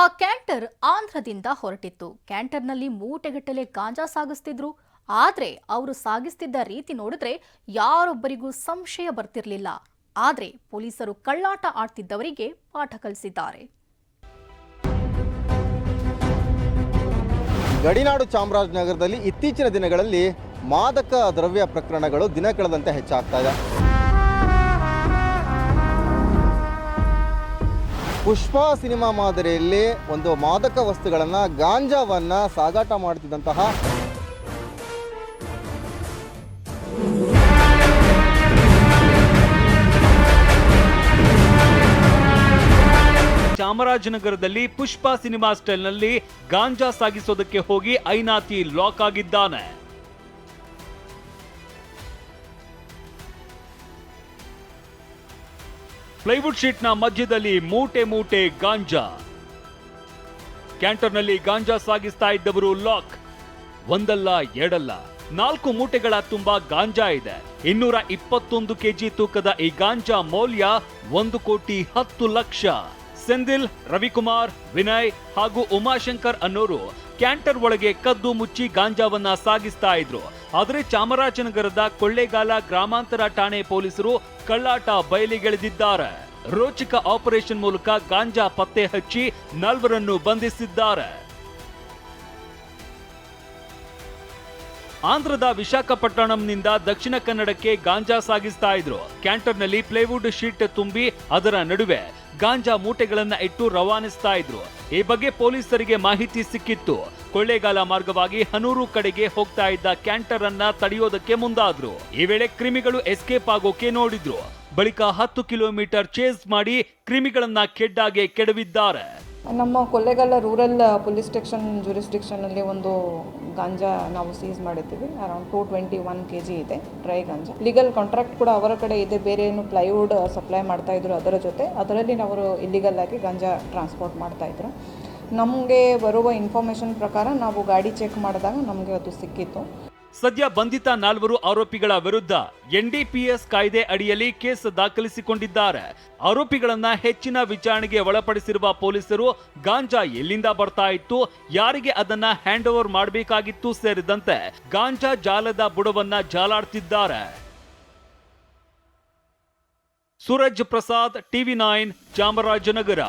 ಆ ಕ್ಯಾಂಟರ್ ಆಂಧ್ರದಿಂದ ಹೊರಟಿತ್ತು. ಕ್ಯಾಂಟರ್ನಲ್ಲಿ ಮೂಟೆಗಟ್ಟಲೆ ಗಾಂಜಾ ಸಾಗಿಸ್ತಿದ್ರು. ಆದ್ರೆ ಅವರು ಸಾಗಿಸ್ತಿದ್ದ ರೀತಿ ನೋಡಿದ್ರೆ ಯಾರೊಬ್ಬರಿಗೂ ಸಂಶಯ ಬರ್ತಿರ್ಲಿಲ್ಲ. ಆದ್ರೆ ಪೊಲೀಸರು ಕಳ್ಳಾಟ ಆಡ್ತಿದ್ದವರಿಗೆ ಪಾಠ ಕಲಿಸಿದ್ದಾರೆ. ಗಡಿನಾಡು ಚಾಮರಾಜನಗರದಲ್ಲಿ ಇತ್ತೀಚಿನ ದಿನಗಳಲ್ಲಿ ಮಾದಕ ದ್ರವ್ಯ ಪ್ರಕರಣಗಳು ದಿನ ಕಳೆದಂತೆ ಹೆಚ್ಚಾಗ್ತಾ ಇದೆ. ಪುಷ್ಪ ಸಿನಿಮಾ ಮಾದರಿಯಲ್ಲಿ ಒಂದು ಮಾದಕ ವಸ್ತುಗಳನ್ನು, ಗಾಂಜಾವನ್ನ ಸಾಗಾಟ ಮಾಡ್ತಿದ್ದಂತಹ ಚಾಮರಾಜನಗರದಲ್ಲಿ ಪುಷ್ಪ ಸಿನಿಮಾ ಸ್ಟೈಲ್ನಲ್ಲಿ ಗಾಂಜಾ ಸಾಗಿಸೋದಕ್ಕೆ ಹೋಗಿ ಐನಾತಿ ಲಾಕ್ ಆಗಿದ್ದಾನೆ. ಪ್ಲೈವುಡ್ ಶೀಟ್ನ ಮಧ್ಯದಲ್ಲಿ ಮೂಟೆ ಮೂಟೆ ಗಾಂಜಾ. ಕ್ಯಾಂಟರ್ನಲ್ಲಿ ಗಾಂಜಾ ಸಾಗಿಸ್ತಾ ಇದ್ದವರು ಲಾಕ್, ಒಂದಲ್ಲ ಎರಡಲ್ಲ. ನಾಲ್ಕು ಮೂಟೆಗಳ ತುಂಬಾ ಗಾಂಜಾ ಇದೆ. ಇನ್ನೂರ ಇಪ್ಪತ್ತೊಂದು ಕೆಜಿ ತೂಕದ ಈ ಗಾಂಜಾ ಮೌಲ್ಯ ಒಂದು ಕೋಟಿ ಹತ್ತು ಲಕ್ಷ. ಸೆಂದಿಲ್, ರವಿಕುಮಾರ್, ವಿನಯ್ ಹಾಗೂ ಉಮಾಶಂಕರ್ ಅನ್ನೋರು ಕ್ಯಾಂಟರ್ ಒಳಗೆ ಕದ್ದು ಮುಚ್ಚಿ ಗಾಂಜಾವನ್ನ ಸಾಗಿಸ್ತಾ ಇದ್ರು. ಆದರೆ ಚಾಮರಾಜನಗರದ ಕೊಳ್ಳೇಗಾಲ ಗ್ರಾಮಾಂತರ ಠಾಣೆ ಪೊಲೀಸರು ಕಳ್ಳಾಟ ಬಯಲಿಗೆಳೆದಿದ್ದಾರೆ. ರೋಚಕ ಆಪರೇಷನ್ ಮೂಲಕ ಗಾಂಜಾ ಪತ್ತೆ ಹಚ್ಚಿ ನಾಲ್ವರನ್ನು ಬಂಧಿಸಿದ್ದಾರೆ. ಆಂಧ್ರದ ವಿಶಾಖಪಟ್ಟಣಂನಿಂದ ದಕ್ಷಿಣ ಕನ್ನಡಕ್ಕೆ ಗಾಂಜಾ ಸಾಗಿಸ್ತಾ ಇದ್ರು. ಕ್ಯಾಂಟರ್ನಲ್ಲಿ ಪ್ಲೇವುಡ್ ಶೀಟ್ ತುಂಬಿ ಅದರ ನಡುವೆ ಗಾಂಜಾ ಮೂಟೆಗಳನ್ನ ಇಟ್ಟು ರವಾನಿಸ್ತಾ ಇದ್ರು. ಈ ಬಗ್ಗೆ ಪೊಲೀಸರಿಗೆ ಮಾಹಿತಿ ಸಿಕ್ಕಿತ್ತು. ಕೊಳ್ಳೇಗಾಲ ಮಾರ್ಗವಾಗಿ ಹನೂರು ಕಡೆಗೆ ಹೋಗ್ತಾ ಇದ್ದ ಕ್ಯಾಂಟರ್ ಅನ್ನ ತಡೆಯೋದಕ್ಕೆ ಮುಂದಾದ್ರು. ಈ ವೇಳೆ ಕ್ರಿಮಿಗಳು ಎಸ್ಕೇಪ್ ಆಗೋಕೆ ನೋಡಿದ್ರು. ಬಳಿಕ ಹತ್ತು ಕಿಲೋಮೀಟರ್ ಚೇಸ್ ಮಾಡಿ ಕ್ರಿಮಿಗಳನ್ನ ಕೆಡ್ಡಾಗೆ ಕೆಡವಿದ್ದಾರೆ. ನಮ್ಮ ಕೊಳ್ಳೇಗಾಲ ರೂರಲ್ ಪೊಲೀಸ್ ಸ್ಟೇಷನ್ ಜೂರಿಸ್ಡಿಕ್ಷನಲ್ಲಿ ಒಂದು ಗಾಂಜಾ ನಾವು ಸೀಸ್ ಮಾಡಿದ್ದೀವಿ. Around two twenty one K G ಇದೆ ಡ್ರೈ ಗಾಂಜಾ. ಲೀಗಲ್ ಕಾಂಟ್ರಾಕ್ಟ್ ಕೂಡ ಅವರ ಕಡೆ ಇದೆ. ಬೇರೆ ಏನು ಪ್ಲೈವುಡ್ ಸಪ್ಲೈ ಮಾಡ್ತಾ ಇದ್ರು ಅದರ ಜೊತೆ. ಅದರಲ್ಲಿ ಅವರು ಇಲ್ಲಿಗಲ್ ಆಗಿ ಗಾಂಜಾ ಟ್ರಾನ್ಸ್ಪೋರ್ಟ್ ಮಾಡ್ತಾ ಇದ್ರು. ನಮಗೆ ಬರುವ ಇನ್ಫಾರ್ಮೇಷನ್ ಪ್ರಕಾರ ನಾವು ಗಾಡಿ ಚೆಕ್ ಮಾಡಿದಾಗ ನಮಗೆ ಅದು ಸಿಕ್ಕಿತ್ತು. ಸದ್ಯ ಬಂಧಿತ ನಾಲ್ವರು ಆರೋಪಿಗಳ ವಿರುದ್ಧ ಎನ್ಡಿಪಿಎಸ್ ಕಾಯ್ದೆ ಅಡಿಯಲ್ಲಿ ಕೇಸ್ ದಾಖಲಿಸಿಕೊಂಡಿದ್ದಾರೆ. ಆರೋಪಿಗಳನ್ನ ಹೆಚ್ಚಿನ ವಿಚಾರಣೆಗೆ ಒಳಪಡಿಸಿರುವ ಪೊಲೀಸರು ಗಾಂಜಾ ಎಲ್ಲಿಂದ ಬರ್ತಾ ಇತ್ತು, ಯಾರಿಗೆ ಅದನ್ನ ಹ್ಯಾಂಡ್ ಓವರ್ ಮಾಡಬೇಕಾಗಿತ್ತು ಸೇರಿದಂತೆ ಗಾಂಜಾ ಜಾಲದ ಬುಡವನ್ನ ಜಾಲಾಡ್ತಿದ್ದಾರೆ. Suraj Prasad, TV nine, Chamarajanagar.